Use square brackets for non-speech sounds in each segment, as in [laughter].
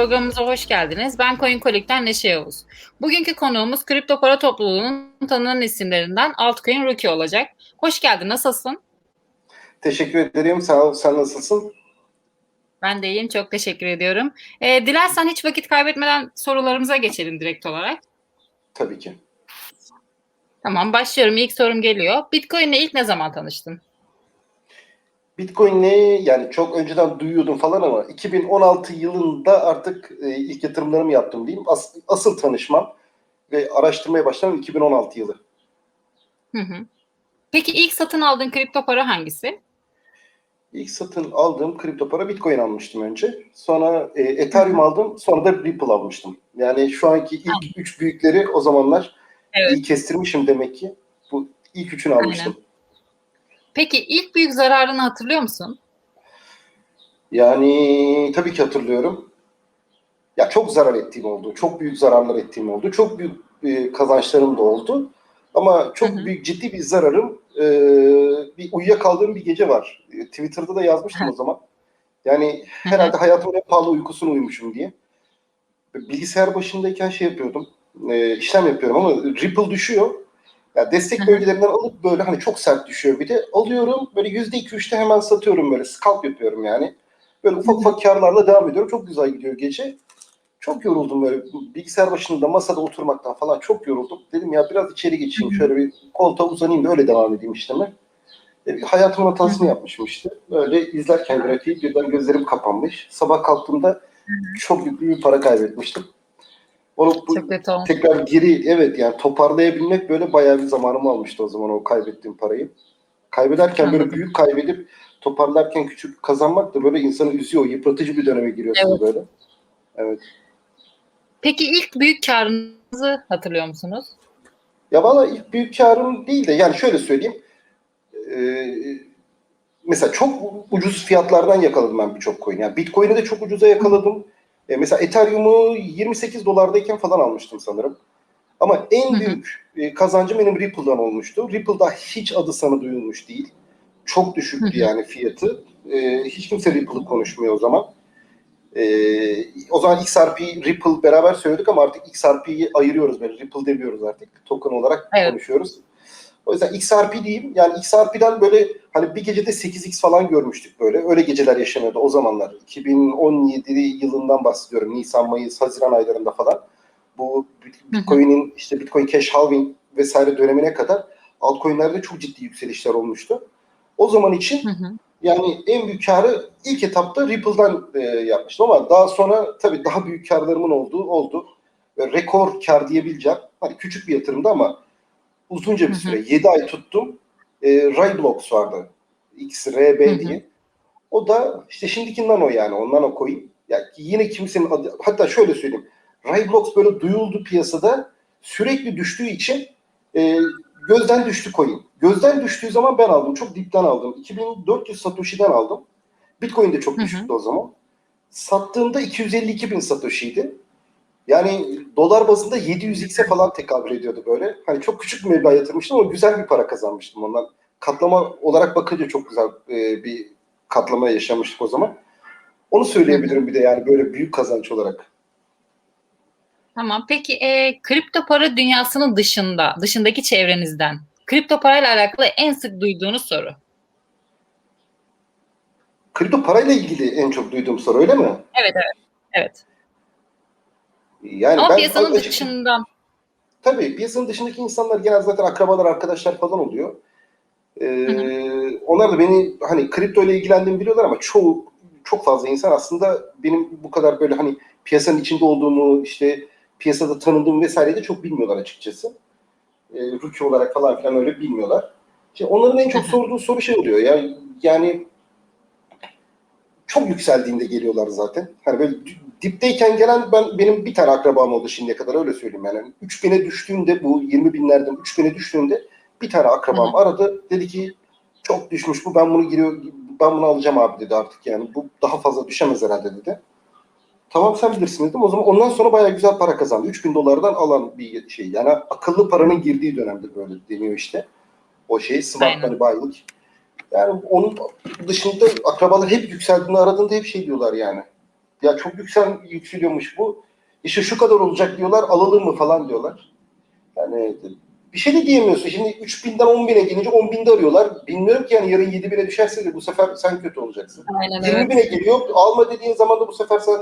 programımıza hoş geldiniz. Ben CoinColic'ten Neşe Yavuz. Bugünkü konuğumuz kripto para topluluğunun tanınan isimlerinden Altcoin Rookie olacak. Hoş geldin, nasılsın? Teşekkür ederim. Sağ ol. Sen nasılsın? Ben de iyiyim, çok teşekkür ediyorum. Ee, dilersen hiç vakit kaybetmeden sorularımıza geçelim direkt olarak. Tabii ki. Tamam, başlıyorum. İlk sorum geliyor. Bitcoin'le ilk ne zaman tanıştın? Bitcoin ne? Yani çok önceden duyuyordum falan ama 2016 yılında artık e, ilk yatırımlarımı yaptım diyeyim. As- asıl tanışmam ve araştırmaya başlamam 2016 yılı. Hı hı. Peki ilk satın aldığın kripto para hangisi? İlk satın aldığım kripto para Bitcoin almıştım önce. Sonra e, Ethereum aldım. Sonra da Ripple almıştım. Yani şu anki ilk üç büyükleri o zamanlar Evet. iyi kestirmişim demek ki. Bu ilk üçünü almıştım. Peki ilk büyük zararını hatırlıyor musun? Yani tabii ki hatırlıyorum. Ya çok zarar ettiğim oldu. Çok büyük zararlar ettiğim oldu. Çok büyük e, kazançlarım da oldu. Ama çok Hı hı. büyük ciddi bir zararım e, bir uyuyakaldığım bir gece var. E, Twitter'da da yazmıştım o zaman. Yani herhalde hayatımın en pahalı uykusunu uyumuşum diye. Bilgisayar başındayken şey yapıyordum. E, işlem yapıyorum ama Ripple düşüyor. Ya destek bölgelerinden alıp böyle hani çok sert düşüyor bir de. Alıyorum böyle yüzde iki üçte hemen satıyorum böyle. Scalp yapıyorum yani. Böyle ufak ufak karlarla devam ediyorum. Çok güzel gidiyor gece. Çok yoruldum böyle bilgisayar başında masada oturmaktan falan çok yoruldum. Dedim ya biraz içeri geçeyim şöyle bir koltuğa uzanayım da öyle devam edeyim işleme. E, hayatımın hatasını yapmışım işte. Böyle izlerken grafiği birden gözlerim kapanmış. Sabah kalktığımda çok yüklü bir para kaybetmiştim. Onu bu, tekrar geri evet yani toparlayabilmek böyle bayağı bir zamanımı almıştı o zaman o kaybettiğim parayı. Kaybederken böyle Anladım. büyük kaybedip toparlarken küçük kazanmak da böyle insanı üzüyor. Yıpratıcı bir döneme giriyorsunuz Evet. böyle. Evet. Peki ilk büyük karınızı hatırlıyor musunuz? Ya valla ilk büyük karım değil de yani şöyle söyleyeyim. Ee, mesela çok ucuz fiyatlardan yakaladım ben birçok coin. Yani Bitcoin'i de çok ucuza yakaladım. Ee, mesela Ethereum'u 28 dolardayken falan almıştım sanırım. Ama en Hı hı. büyük e, kazancım benim Ripple'dan olmuştu. Ripple'da hiç adı sana duyulmuş değil. Çok düşüktü yani fiyatı. Ee, hiç kimse Ripple'ı konuşmuyor o zaman. Ee, o zaman XRP, Ripple beraber söyledik ama artık XRP'yi ayırıyoruz böyle. Ripple demiyoruz artık. Token olarak Evet. konuşuyoruz. O yüzden XRP diyeyim. Yani XRP'den böyle hani bir gecede 8x falan görmüştük böyle. Öyle geceler yaşanıyordu o zamanlar. 2017 yılından bahsediyorum. Nisan, Mayıs, Haziran aylarında falan. Bu Bitcoin'in işte Bitcoin Cash Halving vesaire dönemine kadar altcoin'lerde çok ciddi yükselişler olmuştu. O zaman için Hı hı. yani en büyük karı ilk etapta Ripple'dan e, yapmıştım ama daha sonra tabii daha büyük karlarımın olduğu oldu. Ve rekor kar diyebileceğim. Hani küçük bir yatırımdı ama uzunca bir süre 7 ay tuttum. E, Ryblocks vardı. XRB Hı hı. diye. O da işte şimdiki Nano yani o Nano coin. Ya yine kimsenin adı, hatta şöyle söyleyeyim. Ryblocks böyle duyuldu piyasada sürekli düştüğü için e, gözden düştü coin. Gözden düştüğü zaman ben aldım. Çok dipten aldım. 2400 Satoshi'den aldım. Bitcoin de çok Hı hı. düşüktü o zaman. Sattığımda 252 bin Satoshi'ydi. Yani dolar bazında 700x'e falan tekabül ediyordu böyle. Hani çok küçük bir meblağ yatırmıştım ama güzel bir para kazanmıştım ondan. Katlama olarak bakınca çok güzel e, bir katlama yaşamıştık o zaman. Onu söyleyebilirim bir de yani böyle büyük kazanç olarak. Tamam. Peki e, kripto para dünyasının dışında, dışındaki çevrenizden kripto parayla alakalı en sık duyduğunuz soru. Kripto parayla ilgili en çok duyduğum soru öyle mi? Evet evet. Evet. Yani Ama ben piyasanın açık- dışından. Tabii piyasanın dışındaki insanlar genel zaten akrabalar, arkadaşlar falan oluyor. Ee, Hı onlar da beni hani kripto ile ilgilendiğimi biliyorlar ama çoğu çok fazla insan aslında benim bu kadar böyle hani piyasanın içinde olduğumu işte piyasada tanındığımı vesaire de çok bilmiyorlar açıkçası. Ee, rookie olarak falan filan öyle bilmiyorlar. İşte onların en çok Hı [laughs] hı. sorduğu soru şey oluyor ya yani çok yükseldiğinde geliyorlar zaten. Hani böyle dipteyken gelen ben benim bir tane akrabam oldu şimdiye kadar öyle söyleyeyim yani. 3000'e düştüğünde bu 20 binlerden 3000'e düştüğünde bir tane akrabam Hı aradı. Dedi ki çok düşmüş bu ben bunu giriyor ben bunu alacağım abi dedi artık yani. Bu daha fazla düşemez herhalde dedi. Tamam sen bilirsin dedim. O zaman ondan sonra bayağı güzel para kazandı. 3000 dolardan alan bir şey. Yani akıllı paranın girdiği dönemde böyle deniyor işte. O şey smart money buying. Yani onun dışında akrabalar hep yükseldiğini aradığında hep şey diyorlar yani. Ya çok yüksel, yükseliyormuş bu. İşte şu kadar olacak diyorlar. Alalım mı falan diyorlar. Yani bir şey de diyemiyorsun. Şimdi 3000'den 10.000'e gelince 10.000'de arıyorlar. Bilmiyorum ki yani yarın 7.000'e düşerse de bu sefer sen kötü olacaksın. Aynen 20 evet. geliyor. Alma dediğin zaman da bu sefer sen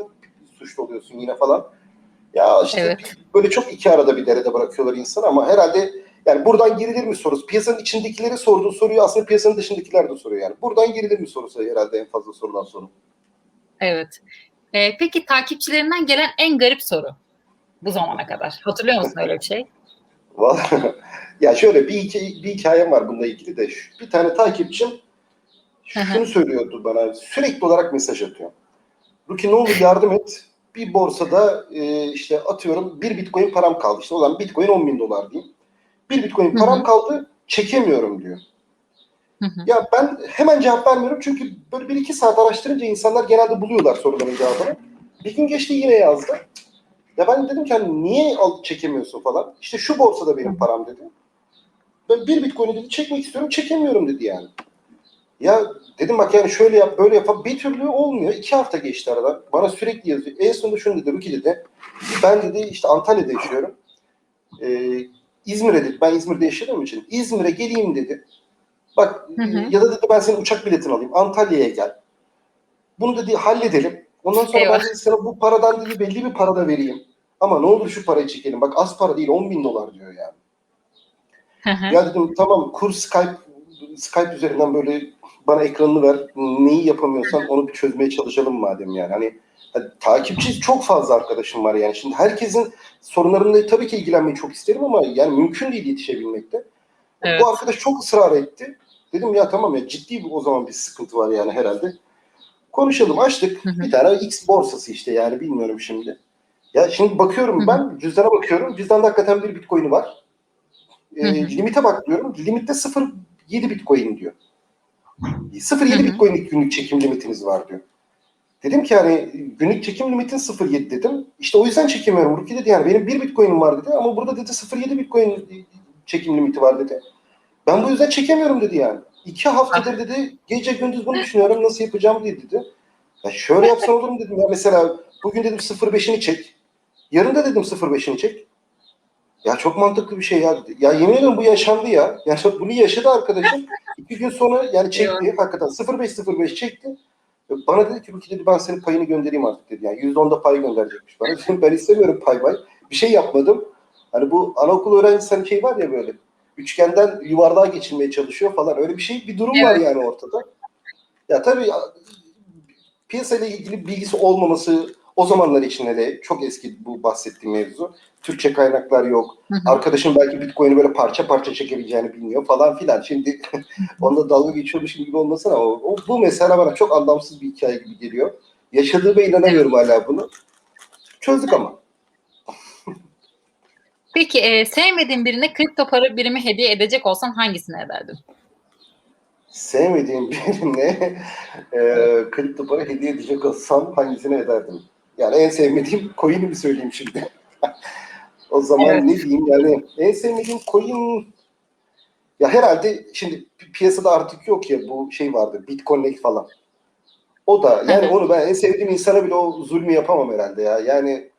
suçlu oluyorsun yine falan. Ya işte Evet. böyle çok iki arada bir derede bırakıyorlar insanı ama herhalde yani buradan girilir mi sorusu. Piyasanın içindekileri sorduğu soruyu aslında piyasanın dışındakiler de soruyor yani. Buradan girilir mi sorusu herhalde en fazla sorulan soru. Evet. Ee, peki takipçilerinden gelen en garip soru bu zamana kadar. Hatırlıyor musun öyle bir şey? Vallahi [laughs] ya şöyle bir, hikaye, bir hikayem var bununla ilgili de. Bir tane takipçim şunu söylüyordu bana. Sürekli olarak mesaj atıyor. Ruki ne olur yardım et. Bir borsada e, işte atıyorum bir bitcoin param kaldı. İşte olan bitcoin 10 bin dolar diyeyim. Bir bitcoin param kaldı çekemiyorum diyor. Hı hı. Ya ben hemen cevap vermiyorum çünkü böyle bir iki saat araştırınca insanlar genelde buluyorlar soruların cevabını. Bir gün geçti yine yazdı. Ya ben dedim ki hani niye al çekemiyorsun falan. İşte şu borsada benim param dedi. Ben bir bitcoin'i dedi çekmek istiyorum çekemiyorum dedi yani. Ya dedim bak yani şöyle yap böyle yap. Bir türlü olmuyor. İki hafta geçti arada. Bana sürekli yazıyor. En sonunda şunu dedi Ruki dedi. Ben dedi işte Antalya'da yaşıyorum. Ee, İzmir'e dedi. Ben İzmir'de yaşadığım için. İzmir'e geleyim dedi. Bak Hı hı. ya da dedi ben senin uçak biletini alayım. Antalya'ya gel. Bunu dedi halledelim. Ondan sonra Eyvah. ben dedi, sana bu paradan dedi belli bir para da vereyim. Ama ne olur şu parayı çekelim. Bak az para değil 10 bin dolar diyor yani. Hı hı. Ya dedim tamam kur Skype Skype üzerinden böyle bana ekranını ver. Neyi yapamıyorsan onu bir çözmeye çalışalım madem yani. Hani, takipçi çok fazla arkadaşım var yani. Şimdi herkesin sorunlarıyla tabii ki ilgilenmeyi çok isterim ama yani mümkün değil yetişebilmekte. Evet. Bu arkadaş çok ısrar etti. Dedim ya tamam ya ciddi bir, o zaman bir sıkıntı var yani herhalde. Konuşalım açtık. Hı hı. Bir tane X borsası işte yani bilmiyorum şimdi. Ya şimdi bakıyorum Hı hı. ben cüzdana bakıyorum. Cüzdanda hakikaten bir bitcoin'i var. E, Hı hı. limite bak diyorum. Limitte 0.7 bitcoin diyor. 0.7 Hı hı. bitcoin'lik günlük çekim limitiniz var diyor. Dedim ki hani günlük çekim limitin 0.7 dedim. İşte o yüzden çekemiyorum. Ruki dedi yani benim 1 bitcoin'im var dedi ama burada dedi 0.7 bitcoin çekim limiti var dedi. Ben bu yüzden çekemiyorum dedi yani. İki haftadır dedi gece gündüz bunu düşünüyorum nasıl yapacağım diye dedi. Ya şöyle yapsan olur mu dedim ya mesela bugün dedim 0.5'ini çek. Yarın da dedim 0.5'ini çek. Ya çok mantıklı bir şey ya. Ya yemin ediyorum bu yaşandı ya. [laughs] Yani bunu yaşadı arkadaşım. İki gün sonra yani çekti. Hakikaten 0.5 çekti. Bana dedi ki Ruki dedi ben senin payını göndereyim artık dedi. Yani %10'da pay gönderecekmiş bana. Dedim, [laughs] ben istemiyorum pay pay. Bir şey yapmadım. Hani bu anaokul öğrencisi hani şey var ya böyle. Üçgenden yuvarlığa geçilmeye çalışıyor falan. Öyle bir şey bir durum var Evet. yani ortada. Ya tabii ya, piyasayla ilgili bilgisi olmaması o zamanlar için hele çok eski bu bahsettiğim mevzu. Türkçe kaynaklar yok. Hı hı. Arkadaşım belki Bitcoin'i böyle parça parça çekebileceğini bilmiyor falan filan. Şimdi [laughs] onunla dalga geçiyormuş gibi olmasın ama o, bu mesela bana çok anlamsız bir hikaye gibi geliyor. Yaşadığıma inanamıyorum hala bunu. Çözdük ama. Peki e, sevmediğin birine kripto para birimi hediye edecek olsan hangisini ederdin? Sevmediğim [laughs] birine e, kripto para hediye edecek olsam hangisini ederdim? Yani en sevmediğim [laughs] coin'i mi söyleyeyim şimdi? [laughs] o zaman Evet. ne diyeyim yani en sevmediğim coin ya herhalde şimdi pi- piyasada artık yok ya bu şey vardı Bitcoin falan. O da yani onu ben en sevdiğim insana bile o zulmü yapamam herhalde ya. Yani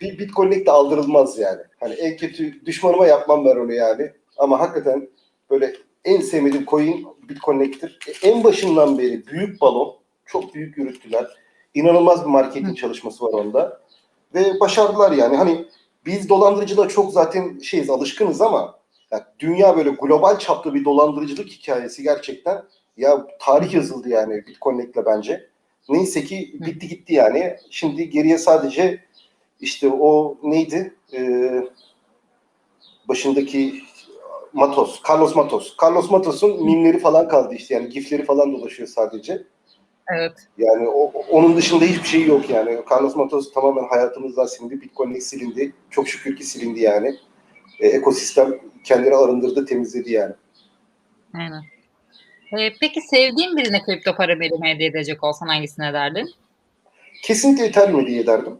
bir Bitcoin de aldırılmaz yani. Hani en kötü düşmanıma yapmam ben onu yani. Ama hakikaten böyle en sevmediğim coin Bitcoin'dir. En başından beri büyük balon. Çok büyük yürüttüler. İnanılmaz bir marketing çalışması var onda. Ve başardılar yani. Hani biz dolandırıcıda çok zaten şeyiz, alışkınız ama ya dünya böyle global çaplı bir dolandırıcılık hikayesi gerçekten ya tarih yazıldı yani Bitcoin'le bence. Neyse ki bitti gitti yani. Şimdi geriye sadece işte o neydi? Ee, başındaki Matos, Carlos Matos. Carlos Matos'un mimleri falan kaldı işte yani gifleri falan dolaşıyor sadece. Evet. Yani o, onun dışında hiçbir şey yok yani. Carlos Matos tamamen hayatımızdan silindi. Bitcoin silindi. Çok şükür ki silindi yani. E, ekosistem kendini arındırdı, temizledi yani. Aynen. E, peki sevdiğin birine kripto para birimi hediye edecek olsan hangisini ederdin? Kesinlikle Ethereum hediye ederdim.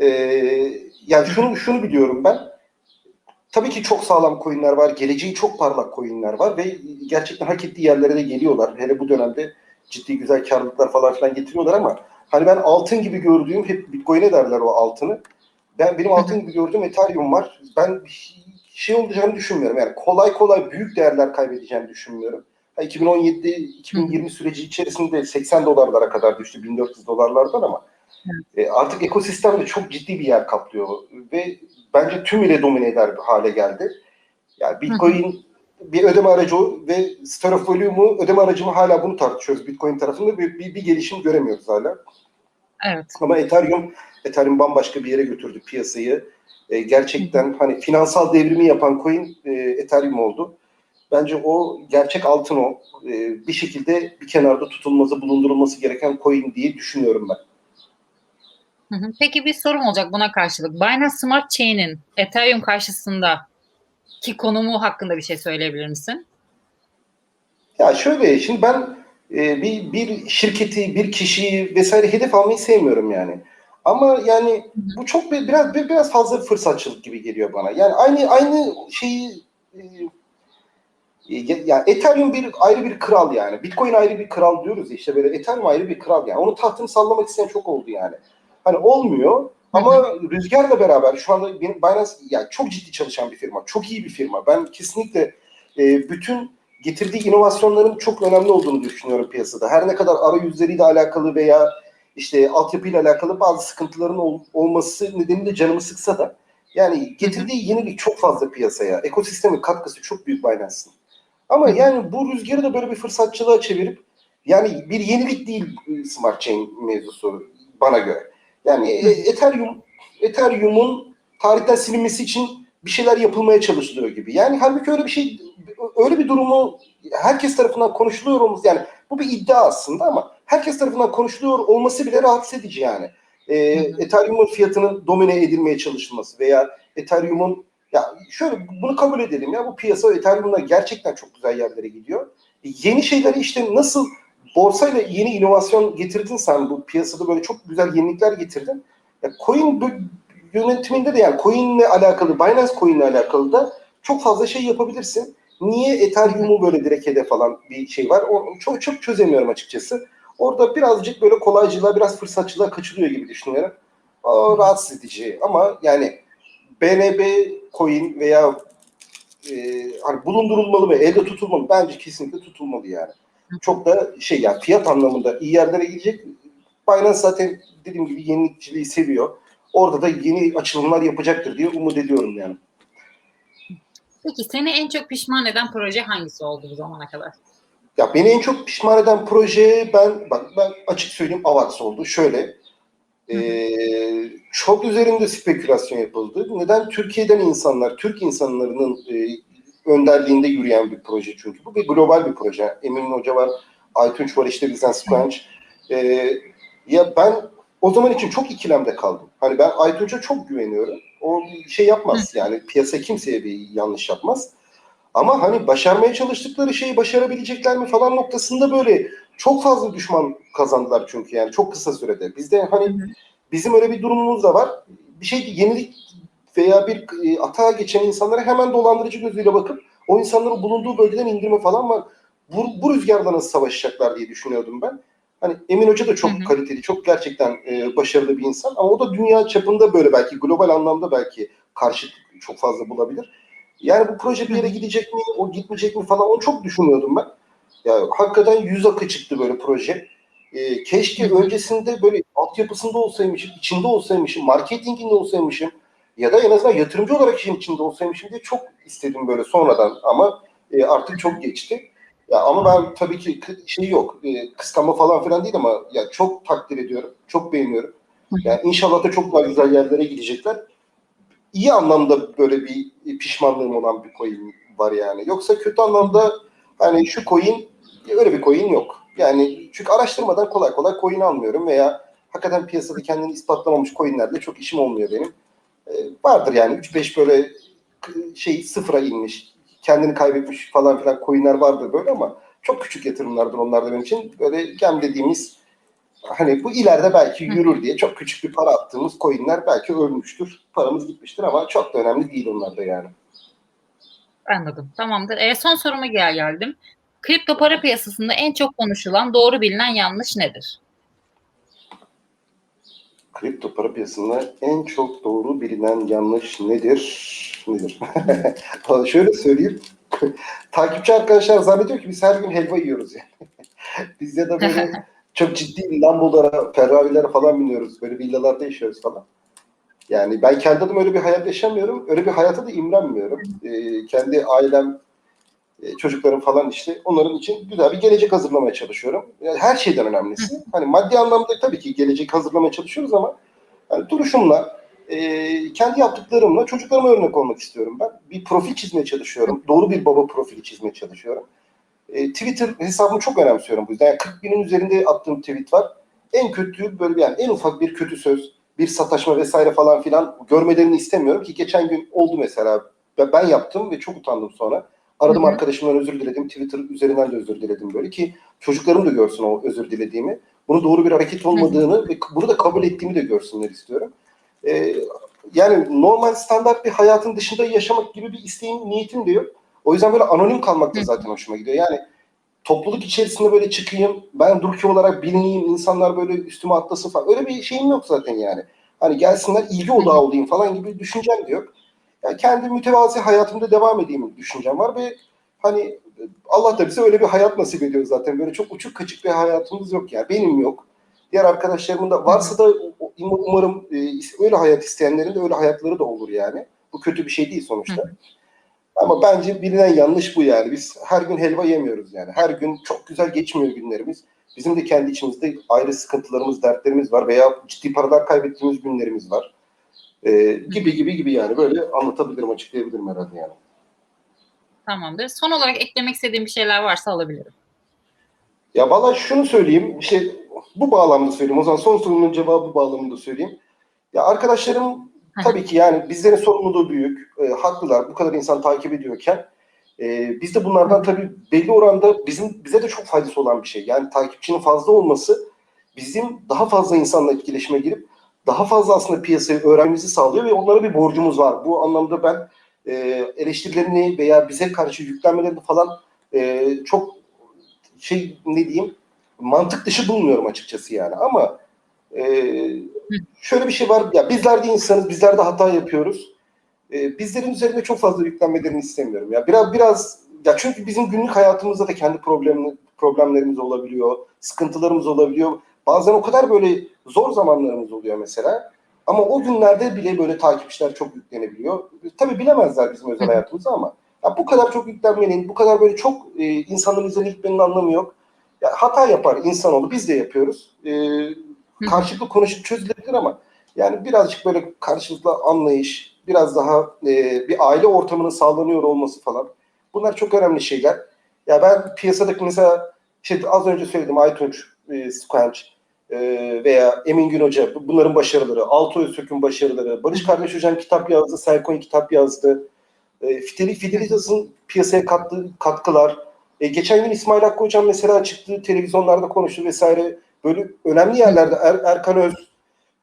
E, yani şunu, şunu biliyorum ben. Tabii ki çok sağlam coinler var. Geleceği çok parlak coinler var ve gerçekten hak ettiği yerlere de geliyorlar. Hele bu dönemde ciddi güzel karlılıklar falan filan getiriyorlar ama Hani ben altın gibi gördüğüm hep Bitcoin'e derler o altını. Ben benim altın gibi gördüğüm Ethereum var. Ben şey olacağını düşünmüyorum. Yani kolay kolay büyük değerler kaybedeceğini düşünmüyorum. 2017-2020 süreci içerisinde 80 dolarlara kadar düştü. 1400 dolarlardan ama e, artık ekosistemde çok ciddi bir yer kaplıyor ve bence tümüyle domine eder bir hale geldi. Yani Bitcoin bir ödeme aracı ve Store of Volume'u ödeme aracı mı hala bunu tartışıyoruz Bitcoin tarafında bir, bir, bir gelişim göremiyoruz hala. Evet. Ama Ethereum Ethereum bambaşka bir yere götürdü piyasayı. E, gerçekten hani finansal devrimi yapan coin e, Ethereum oldu. Bence o gerçek altın o. E, bir şekilde bir kenarda tutulması, bulundurulması gereken coin diye düşünüyorum ben. Peki bir sorum olacak buna karşılık. Binance Smart Chain'in Ethereum karşısında ki konumu hakkında bir şey söyleyebilir misin? Ya şöyle şimdi ben e, bir bir şirketi, bir kişiyi vesaire hedef almayı sevmiyorum yani. Ama yani bu çok bir, biraz bir, biraz fazla fırsatçılık gibi geliyor bana. Yani aynı aynı şeyi e, ya, ya Ethereum bir ayrı bir kral yani. Bitcoin ayrı bir kral diyoruz işte böyle Ethereum ayrı bir kral yani. Onu tahtını sallamak isteyen çok oldu yani. Hani olmuyor ama Rüzgar'la beraber şu anda benim Binance yani çok ciddi çalışan bir firma. Çok iyi bir firma. Ben kesinlikle e, bütün getirdiği inovasyonların çok önemli olduğunu düşünüyorum piyasada. Her ne kadar arayüzleriyle alakalı veya işte altyapıyla alakalı bazı sıkıntıların ol, olması nedeniyle canımı sıksa da yani getirdiği yenilik çok fazla piyasaya. Ekosistemin katkısı çok büyük Binance'ın. Ama yani bu rüzgarı da böyle bir fırsatçılığa çevirip yani bir yenilik değil Smart Chain mevzusu bana göre. Yani Ethereum Ethereum'un tarihten silinmesi için bir şeyler yapılmaya çalışılıyor gibi. Yani halbuki öyle bir şey öyle bir durumu herkes tarafından konuşuluyor olması yani bu bir iddia aslında ama herkes tarafından konuşuluyor olması bile rahatsız edici yani. Ee, Ethereum'un fiyatının domine edilmeye çalışılması veya Ethereum'un ya şöyle bunu kabul edelim ya bu piyasa Ethereum'la gerçekten çok güzel yerlere gidiyor. E, yeni şeyleri işte nasıl borsayla yeni inovasyon getirdin sen bu piyasada böyle çok güzel yenilikler getirdin. Ya coin yönetiminde de yani coin'le alakalı, Binance coin'le alakalı da çok fazla şey yapabilirsin. Niye Ethereum'u böyle direkt hedef alan bir şey var? O, çok çok çözemiyorum açıkçası. Orada birazcık böyle kolaycılığa, biraz fırsatçılığa kaçılıyor gibi düşünüyorum. O rahatsız edici ama yani BNB coin veya e, hani bulundurulmalı ve elde tutulmalı. Bence kesinlikle tutulmalı yani. Çok da şey yani fiyat anlamında iyi yerlere gidecek. Binance zaten dediğim gibi yenilikçiliği seviyor. Orada da yeni açılımlar yapacaktır diye umut ediyorum yani. Peki seni en çok pişman eden proje hangisi oldu bu zamana kadar? Ya beni en çok pişman eden proje ben bak ben açık söyleyeyim Avax oldu. Şöyle e, çok üzerinde spekülasyon yapıldı. Neden? Türkiye'den insanlar, Türk insanlarının e, önderliğinde yürüyen bir proje çünkü. Bu bir global bir proje. Emin Hoca var, Aytunç var işte bizden Squanch. E, ya ben o zaman için çok ikilemde kaldım. Hani ben Aytunç'a çok güveniyorum. O şey yapmaz yani piyasa kimseye bir yanlış yapmaz. Ama hani başarmaya çalıştıkları şeyi başarabilecekler mi falan noktasında böyle çok fazla düşman kazandılar çünkü yani çok kısa sürede. Bizde hani bizim öyle bir durumumuz da var. Bir şey yenilik veya bir e, atağa geçen insanlara hemen dolandırıcı gözüyle bakıp o insanları bulunduğu bölgeden indirme falan var. Bu, bu rüzgarla nasıl savaşacaklar diye düşünüyordum ben. Hani Emin Hoca da çok hı hı. kaliteli, çok gerçekten e, başarılı bir insan ama o da dünya çapında böyle belki global anlamda belki karşıt çok fazla bulabilir. Yani bu proje bir yere gidecek mi, o gitmeyecek mi falan onu çok düşünüyordum ben. Ya hakikaten yüz akı çıktı böyle proje. E, keşke öncesinde böyle altyapısında olsaymışım, içinde olsaymışım, marketinginde olsaymışım ya da en azından yatırımcı olarak işin içinde olsaymışım diye çok istedim böyle sonradan ama e, artık çok geçti. Ya ama ben tabii ki şey yok, e, kıskanma falan filan değil ama ya çok takdir ediyorum, çok beğeniyorum. Yani inşallah da çok daha güzel yerlere gidecekler. İyi anlamda böyle bir pişmanlığım olan bir coin var yani. Yoksa kötü anlamda hani şu coin öyle bir coin yok. Yani çünkü araştırmadan kolay kolay coin almıyorum veya hakikaten piyasada kendini ispatlamamış coinlerle çok işim olmuyor benim. Ee, vardır yani 3-5 böyle şey sıfıra inmiş, kendini kaybetmiş falan filan coinler vardır böyle ama çok küçük yatırımlardır onlar da benim için. Böyle gem dediğimiz hani bu ileride belki yürür diye çok küçük bir para attığımız coinler belki ölmüştür. Paramız gitmiştir ama çok da önemli değil onlar da yani. Anladım. Tamamdır. E, son soruma gel geldim. Kripto para piyasasında en çok konuşulan, doğru bilinen yanlış nedir? Kripto para piyasasında en çok doğru bilinen yanlış nedir? Nedir? [laughs] Şöyle söyleyeyim. [laughs] Takipçi arkadaşlar zannediyor ki biz her gün helva yiyoruz yani. [laughs] biz ya da böyle çok ciddi Lambolara, Ferrari'lere falan biniyoruz. Böyle villalarda yaşıyoruz falan. Yani ben kendi adıma öyle bir hayat yaşamıyorum. Öyle bir hayata da imrenmiyorum. Ee, kendi ailem, çocuklarım falan işte onların için güzel bir gelecek hazırlamaya çalışıyorum. Yani her şeyden önemlisi. Hani maddi anlamda tabii ki gelecek hazırlamaya çalışıyoruz ama yani duruşumla, e, kendi yaptıklarımla çocuklarıma örnek olmak istiyorum ben. Bir profil çizmeye çalışıyorum. Doğru bir baba profili çizmeye çalışıyorum. E, Twitter hesabımı çok önemsiyorum bu yüzden. Yani 40 binin üzerinde attığım tweet var. En kötü böyle yani en ufak bir kötü söz, bir sataşma vesaire falan filan görmelerini istemiyorum ki geçen gün oldu mesela. Ben ben yaptım ve çok utandım sonra. Aradım Hı hı. arkadaşımdan özür diledim. Twitter üzerinden de özür diledim böyle ki çocuklarım da görsün o özür dilediğimi. Bunu doğru bir hareket olmadığını ve bunu da kabul ettiğimi de görsünler istiyorum. Ee, yani normal standart bir hayatın dışında yaşamak gibi bir isteğim, niyetim de yok. O yüzden böyle anonim kalmak da zaten hoşuma gidiyor. Yani topluluk içerisinde böyle çıkayım, ben Durki olarak bilineyim, insanlar böyle üstüme atlasın falan. Öyle bir şeyim yok zaten yani. Hani gelsinler ilgi odağı olayım falan gibi bir düşüncem de yok. Yani kendi mütevazi hayatımda devam edeyim düşüncem var ve hani Allah da bize öyle bir hayat nasip ediyor zaten. Böyle çok uçuk kaçık bir hayatımız yok yani. Benim yok. Diğer arkadaşlarımın da varsa da umarım e, öyle hayat isteyenlerin de öyle hayatları da olur yani. Bu kötü bir şey değil sonuçta. Ama bence bilinen yanlış bu yani. Biz her gün helva yemiyoruz yani. Her gün çok güzel geçmiyor günlerimiz. Bizim de kendi içimizde ayrı sıkıntılarımız, dertlerimiz var veya ciddi paralar kaybettiğimiz günlerimiz var. Ee, gibi gibi gibi yani. Böyle anlatabilirim, açıklayabilirim herhalde yani. Tamamdır. Son olarak eklemek istediğim bir şeyler varsa alabilirim. Ya valla şunu söyleyeyim, işte bu bağlamda söyleyeyim. O zaman son sorunun cevabı bağlamında söyleyeyim. Ya arkadaşlarım tabii ki yani bizlerin sorumluluğu büyük. E, haklılar. Bu kadar insan takip ediyorken e, biz de bunlardan tabii belli oranda bizim bize de çok faydası olan bir şey. Yani takipçinin fazla olması bizim daha fazla insanla etkileşime girip daha fazla aslında piyasayı öğrenmemizi sağlıyor ve onlara bir borcumuz var. Bu anlamda ben e, eleştirilerini veya bize karşı yüklenmelerini falan e, çok şey ne diyeyim mantık dışı bulmuyorum açıkçası yani. Ama e, şöyle bir şey var. Ya bizler de insanız bizler de hata yapıyoruz. E, bizlerin üzerinde çok fazla yüklenmelerini istemiyorum. Ya biraz biraz ya çünkü bizim günlük hayatımızda da kendi problemli, problemlerimiz olabiliyor sıkıntılarımız olabiliyor bazen o kadar böyle zor zamanlarımız oluyor mesela ama o günlerde bile böyle takipçiler çok yüklenebiliyor tabii bilemezler bizim özel hayatımızı ama ya bu kadar çok yüklenmenin, bu kadar böyle çok e, insanların üzerine gitmenin anlamı yok. Ya hata yapar insanoğlu, biz de yapıyoruz. E, karşılıklı konuşup çözülebilir ama yani birazcık böyle karşılıklı anlayış, biraz daha e, bir aile ortamının sağlanıyor olması falan. Bunlar çok önemli şeyler. Ya ben piyasadaki mesela işte az önce söyledim Aytunç, e, Squanch e, veya Emin Gün Hoca bu- bunların başarıları, Altı Öztürk'ün başarıları, Barış Kardeş Hocam kitap yazdı, Selkoin kitap yazdı. E, Fideli Fidelitas'ın piyasaya kattığı katkılar. E, geçen gün İsmail Hakkı Hocam mesela çıktı, televizyonlarda konuştu vesaire. Böyle önemli yerlerde er, Erkan Öz,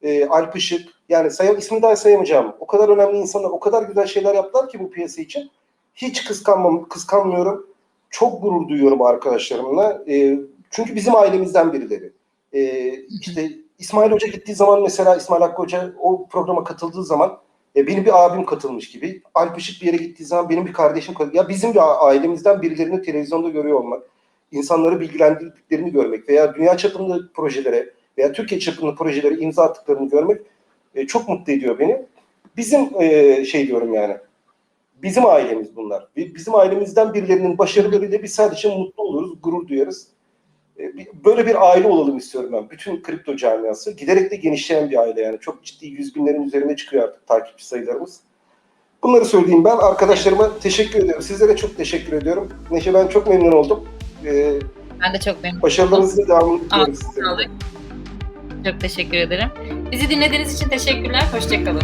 e, Alp Işık, yani sayam, ismini daha sayamayacağım. O kadar önemli insanlar, o kadar güzel şeyler yaptılar ki bu piyasa için. Hiç kıskanmam, kıskanmıyorum. Çok gurur duyuyorum arkadaşlarımla. E, çünkü bizim ailemizden birileri. E, işte İsmail Hoca gittiği zaman mesela İsmail Hakkı Hoca o programa katıldığı zaman e, benim bir abim katılmış gibi. Alp Işık bir yere gittiği zaman benim bir kardeşim. Ya bizim bir ailemizden birilerini televizyonda görüyor olmak, insanları bilgilendirdiklerini görmek veya dünya çapında projelere veya Türkiye çapında projelere imza attıklarını görmek e, çok mutlu ediyor beni. Bizim e, şey diyorum yani, bizim ailemiz bunlar. Bi- Bizim ailemizden birilerinin başarılarıyla biz sadece mutlu oluruz, gurur duyarız. E, Böyle bir aile olalım istiyorum ben. Bütün kripto camiası. Giderek de genişleyen bir aile yani. Çok ciddi yüz binlerin üzerine çıkıyor artık takipçi sayılarımız. Bunları söyleyeyim ben. Arkadaşlarıma teşekkür ediyorum. Sizlere çok teşekkür ediyorum. Neşe ben çok memnun oldum. E, Ben de çok memnun başarılarınızın devamını diliyorum sizlere. Çok teşekkür ederim. Bizi dinlediğiniz için teşekkürler. Hoşçakalın.